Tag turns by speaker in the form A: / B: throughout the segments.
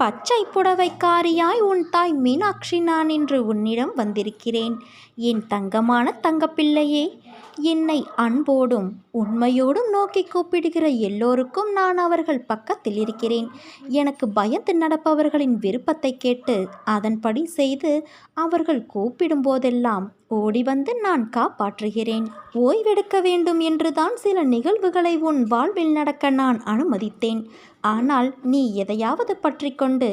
A: பச்சை புடவைக்காரியாய் உன் தாய் மீனாட்சி நான் இன்று உன்னிடம் வந்திருக்கிறேன். என் தங்கமான தங்கப்பிள்ளையே என்னை அன்போடும் உண்மையோடும் நோக்கி கூப்பிடுகிற எல்லோருக்கும் நான் அவர்கள் பக்கத்தில் இருக்கிறேன். எனக்கு பயந்து நடப்பவர்களின் விருப்பத்தை கேட்டு அதன்படி செய்து அவர்கள் கூப்பிடும் போதெல்லாம் ஓடி வந்து நான் காப்பாற்றுகிறேன். ஓய்வெடுக்க வேண்டும் என்றுதான் சில நிகழ்வுகளை உன் வாழ்வில் நடக்க நான் அனுமதித்தேன். ஆனால் நீ எதையாவது பற்றி கொண்டு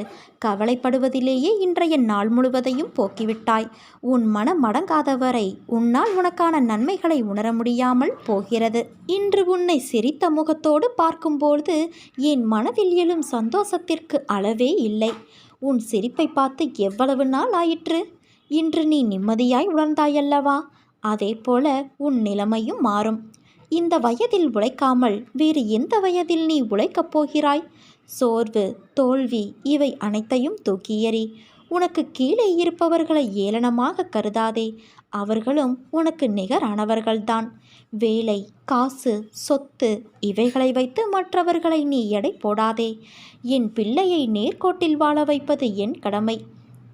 A: கவலைப்படுவதிலேயே இன்றைய நாள் முழுவதையும் போக்கிவிட்டாய். உன் மனம் அடங்காதவரை உன்னால் உனக்கான நன்மைகளை உணர முடியாமல் போகிறது. இன்று உன்னை சிரித்த முகத்தோடு பார்க்கும்போது என் மனதில் எழும் சந்தோஷத்திற்கு அளவே இல்லை. உன் சிரிப்பை பார்த்து எவ்வளவு நாள் ஆயிற்று? இன்று நீ நிம்மதியாய் உணர்ந்தாயல்லவா? அதே போல உன் நிலைமையும் மாறும். இந்த வயதில் உழைக்காமல் வேறு எந்த வயதில் நீ உழைக்கப் போகிறாய்? சோர்வு தோல்வி இவை அனைத்தையும் தூக்கியறி. உனக்கு கீழே இருப்பவர்களை ஏளனமாக கருதாதே. அவர்களும் உனக்கு நிகரானவர்கள்தான். வேலை காசு சொத்து இவைகளை வைத்து மற்றவர்களை நீ எடை போடாதே. என் பிள்ளையை நேர்கோட்டில் வாழ வைப்பது என் கடமை.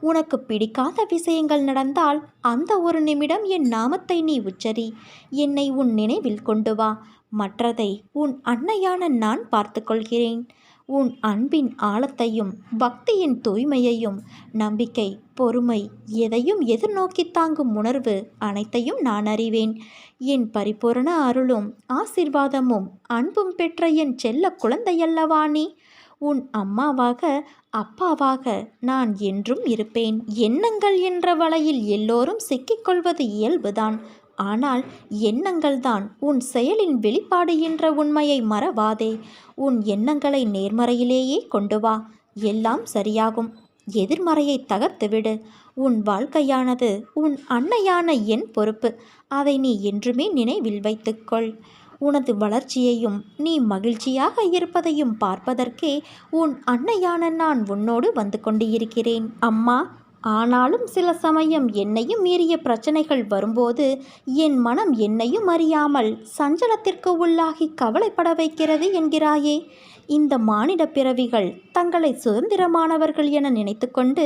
A: உனக்கு பிடிக்காத விஷயங்கள் நடந்தால் அந்த ஒரு நிமிடம் என் நாமத்தை நீ உச்சரி. என்னை உன் நினைவில் கொண்டு வா. மற்றதை உன் அன்னையான நான் பார்த்துக்கொள்கிறேன். உன் அன்பின் ஆழத்தையும் பக்தியின் தூய்மையையும் நம்பிக்கை பொறுமை எதையும் எதிர்நோக்கி தாங்கும் உணர்வு அனைத்தையும் நான் அறிவேன். என் பரிபூரண அருளும் ஆசிர்வாதமும் அன்பும் பெற்ற என் செல்ல குழந்தையல்லவா நீ? உன் அம்மாவாக அப்பாவாக நான் என்றும் இருப்பேன். எண்ணங்கள் என்ற வலையில் எல்லோரும் சிக்கிக்கொள்வது இயல்புதான். ஆனால் எண்ணங்கள்தான் உன் செயலின் வெளிப்பாடு என்ற உண்மையை மறவாதே. உன் எண்ணங்களை நேர்மறையிலேயே கொண்டு வா. எல்லாம் சரியாகும். எதிர்மறையை தகர்த்துவிடு உன் வாழ்க்கையானது உன் அன்னையான என் பொறுப்பு. அதை நீ என்றுமே நினைவில் வைத்துக்கொள். உனது வளர்ச்சியையும் நீ மகிழ்ச்சியாக இருப்பதையும் பார்ப்பதற்கே உன் அன்னையான நான் உன்னோடு வந்து கொண்டிருக்கிறேன். அம்மா ஆனாலும் சில சமயம் என்னையும் மீறிய பிரச்சனைகள் வரும்போது என் மனம் என்னையும் அறியாமல் சஞ்சலத்திற்கு உள்ளாகி கவலைப்பட வைக்கிறது என்கிறாயே. இந்த மானிட பிறவிகள் தங்களை சுதந்திரமானவர்கள் என நினைத்துக்கொண்டு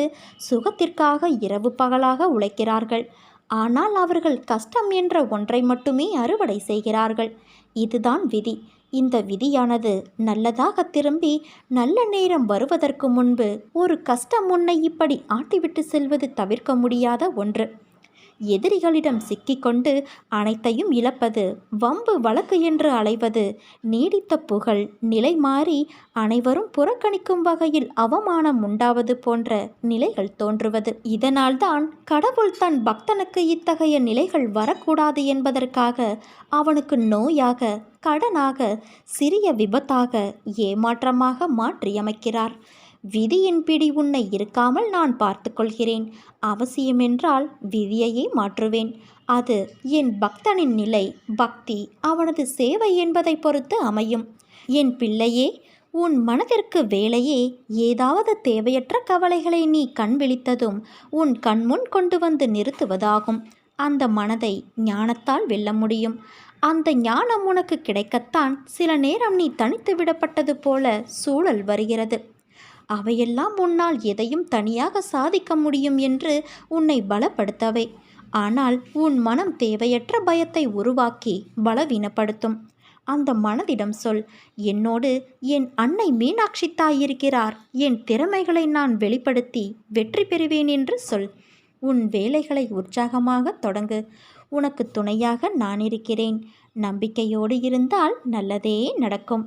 A: சுகத்திற்காக இரவு பகலாக உழைக்கிறார்கள். ஆனால் அவர்கள் கஷ்டம் என்ற ஒன்றை மட்டுமே அறுவடை செய்கிறார்கள். இதுதான் விதி. இந்த விதியானது நல்லதாக திரும்பி நல்ல நேரம் வருவதற்கு முன்பு ஒரு கஷ்டம் உன்னை இப்படி ஆட்டிவிட்டு செல்வது தவிர்க்க முடியாத ஒன்று. எதிரிகளிடம் சிக்கிக்கொண்டு அனைத்தையும் இழப்பது வம்பு வழக்கு என்று அலைவது நீடித்த புகழ் நிலை மாறி அனைவரும் புறக்கணிக்கும் வகையில் அவமானம் உண்டாவது போன்ற நிலைகள் தோன்றுவது. இதனால்தான் கடவுள் தன் பக்தனுக்கு இத்தகைய நிலைகள் வரக்கூடாது என்பதற்காக அவனுக்கு நோயாக கடனாக சிறிய விபத்தாக ஏமாற்றமாக மாற்றியமைக்கிறார். விதியின் பிடி உன்னை இருக்காமல் நான் பார்த்து கொள்கிறேன் அவசியமென்றால் விதியையே மாற்றுவேன். அது என் பக்தனின் நிலை. பக்தி அவனது சேவை என்பதை பொறுத்து அமையும். என் பிள்ளையே உன் மனதிற்கு வேலையே ஏதாவது தேவையற்ற கவலைகளை நீ கண் விழித்ததும் உன் கண்முன் கொண்டு வந்து நிறுத்துவதாகும். அந்த மனதை ஞானத்தால் வெல்ல முடியும். அந்த ஞானம் உனக்கு கிடைக்கத்தான் சில நேரம் நீ தனித்து விடப்பட்டது போல சூழல் வருகிறது. அவையெல்லாம் உன்னால் எதையும் தனியாக சாதிக்க முடியும் என்று உன்னை பலப்படுத்தவை. ஆனால் உன் மனம் தேவையற்ற பயத்தை உருவாக்கி பலவீனப்படுத்தும். அந்த மனதிடம் சொல் என்னோடு என் அன்னை மீனாட்சி தாய் இருக்கிறார் என் திறமைகளை நான் வெளிப்படுத்தி வெற்றி பெறுவேன் என்று சொல். உன் வேலைகளை உற்சாகமாக தொடங்கு. உனக்கு துணையாக நான் இருக்கிறேன். நம்பிக்கையோடு இருந்தால் நல்லதே நடக்கும்.